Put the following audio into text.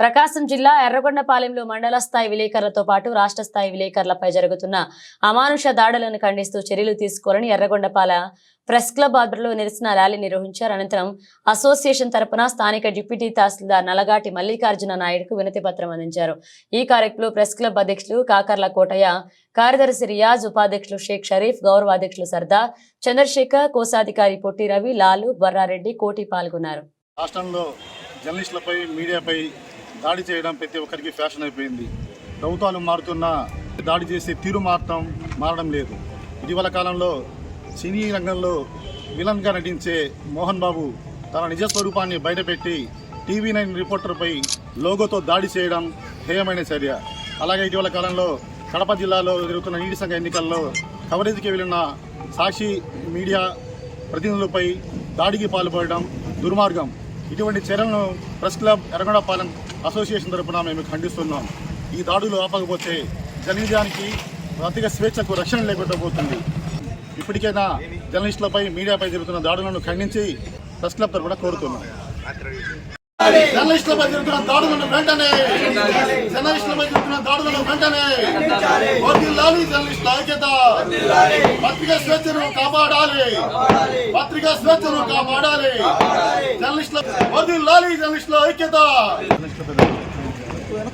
ప్రకాశం జిల్లా ఎర్రగొండపాలెంలో మండల స్థాయి విలేకరులతో పాటు రాష్ట్ర స్థాయి విలేకరులపై జరుగుతున్న అమానుష దాడులను ఖండిస్తూ చర్యలు తీసుకోవాలని ఎర్రగొండపాల ప్రెస్ క్లబ్ ఆధ్వర్యంలో నిరసన ర్యాలీ నిర్వహించారు. అనంతరం అసోసియేషన్ తరపున స్థానిక డిప్యూటీ తహసీల్దార్ నలగాటి మల్లికార్జున నాయుడుకు వినతి పత్రం అందించారు. ఈ కార్యక్రమంలో ప్రెస్ క్లబ్ అధ్యక్షులు కాకర్ల కోటయ్య కార్యదర్శి రియాజ్ ఉపాధ్యక్షులు షేక్ షరీఫ్ గౌరవ అధ్యక్షులు సర్దార్ చంద్రశేఖర్ కోశాధికారి పొట్టి రవి లాలు బర్రారెడ్డి కోటి పాల్గొన్నారు. రాష్ట్రంలో జర్నలిస్టులపై మీడియాపై దాడి చేయడం ప్రతి ఒక్కరికి ఫ్యాషన్ అయిపోయింది. ప్రభుత్వాలు మారుతున్నా దాడి చేసే తీరు మాత్రం మారడం లేదు. ఇటీవల కాలంలో సినీ రంగంలో విలన్గా నటించే మోహన్ బాబు తన నిజ స్వరూపాన్ని బయటపెట్టి టీవీ నైన్ రిపోర్టర్పై లోగోతో దాడి చేయడం హేయమైన చర్య. అలాగే ఇటీవల కాలంలో కడప జిల్లాలో జరుగుతున్న నీటి సంఘ ఎన్నికల్లో కవరేజీకి వెళ్ళిన సాక్షి మీడియా ప్రతినిధులపై దాడికి పాల్పడడం దుర్మార్గం. ఇటువంటి చర్యలను ప్రెస్ క్లబ్ ఎర్రగొండపాలెం అసోసియేషన్ తరఫున మేము ఖండిస్తున్నాం. ఈ దాడులు ఆపకపోతే జర్నలిజానికి పత్రిక స్వేచ్ఛకు రక్షణ లేకుండా పోతుంది ఇప్పటికైనా జర్నలిస్టులపై మీడియాపై జరుగుతున్న దాడులను ఖండించి ప్రెస్ క్లబ్ తరఫున కోరుతున్నాం. జర్నలిస్టులపై జరుగుతున్న దాడులను వెంటనే జర్నలిస్టులపై జరుగుతున్న దాడులను వెంటనే వర్ధిల్లాలి జర్నలిస్టుల ఐక్యత పత్రికా స్వేచ్ఛను కాపాడాలి పత్రికా స్వేచ్ఛను కాపాడాలి జర్నలిస్టుల వర్ధిల్లాలి జర్నలిస్టుల ఐక్యత